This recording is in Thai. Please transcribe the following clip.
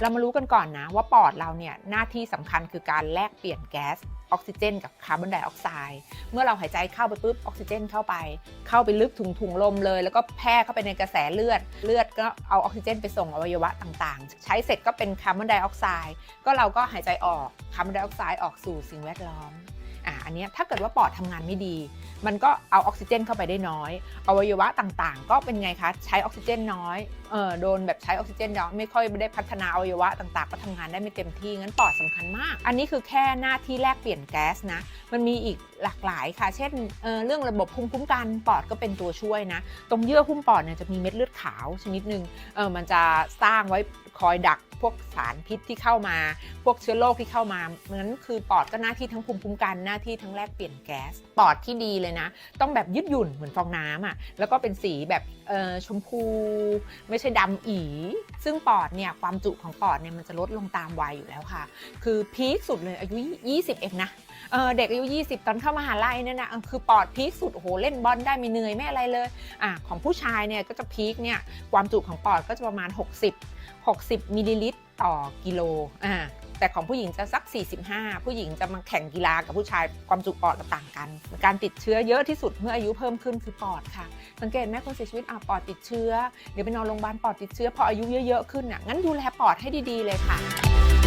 เรามารู้กันก่อนนะว่าปอดเราเนี่ยหน้าที่สำคัญคือการแลกเปลี่ยนแก๊สออกซิเจน กับคาร์บอนไดออกไซด์เมื่อเราหายใจเข้าไปปุ๊บออกซิเจนเข้าไป เข้าไปลึกถุงถุงลมเลย แล้วก็แพร่เข้าไปในกระแสเลือด เลือดก็เอาออกซิเจน ไปส่งอวัยวะต่างๆ ใช้เสร็จก็เป็นคาร์บอนไดออกไซด์ก็เราก็หายใจออกคาร์บอนไดออกไซด์ออกสู่สิ่งแวดล้อม อะอันนี้ถ้าเกิดว่าปอดทำงานไม่ดี มันก็เอาออกซิเจนเข้าไปได้น้อย อวัยวะต่างๆ ก็เป็นไงคะใช้ออกซิเจนน้อยเออโดนแบบใช้ออกซิเจนน้อยไม่ค่อยได้พัฒนาอวัยวะต่างๆ ก็ทำงานได้ไม่เต็มที่งั้นปอดสำคัญมาก อันนี้คือแค่หน้าที่แลกเปลี่ยนแก๊สนะ มันมีอีกหลากหลายค่ะ เช่นเเรื่องระบบภูมิคุ้มกันปอดก็เป็นตัวช่วยนะ ตรงเยื่อหุ้มปอดเนี่ยจะมีเม็ดเลือดขาวชนิดหนึ่งเออมันจะสร้างไว้คอยดัก พวกสารพิษที่เข้ามา พวกเชื้อโรคที่เข้ามาเหมือนคือปอดก็หน้าที่ทั้งภูมิคุ้มกันหน้าที่ทั้งแลกเปลี่ยนแก๊ส ปอดที่ดีเลยนะ ต้องแบบยืดหยุ่นเหมือนฟองน้ำอะแล้วก็เป็นสีแบบเอ่อชมพู ไม่ใช่ดำอี ซึ่งปอดเนี่ยความจุของปอดเนี่ยมันจะลดลงตามวัยอยู่แล้วค่ะ คือพีคสุดเลยอายุ 20 เองนะ เออเด็กอายุ 20 ตอนเข้ามหาลัยเนี่ยนะคือปอดพีคสุดโอ้โหเล่นบอลได้ไม่เหนื่อยไม่อะไรเลยอะของผู้ชายเนี่ยก็จะพีคเนี่ยความจุของปอดก็จะประมาณ 60 60มิลลิลิตรต่อกิโลอ่าแต่ของผู้หญิงจะสัก 45 ผู้หญิงจะมาแข่งกีฬากับผู้ชายความจุปอดต่างกัน การติดเชื้อเยอะที่สุดเมื่ออายุเพิ่มขึ้นคือปอดค่ะ สังเกตไหมคนเสียชีวิตอะปอดติดเชื้อ เดี๋ยวไปนอนโรงพยาบาลปอดติดเชื้อพออายุเยอะๆขึ้นอะงั้นดูแลปอดให้ดีๆเลยค่ะ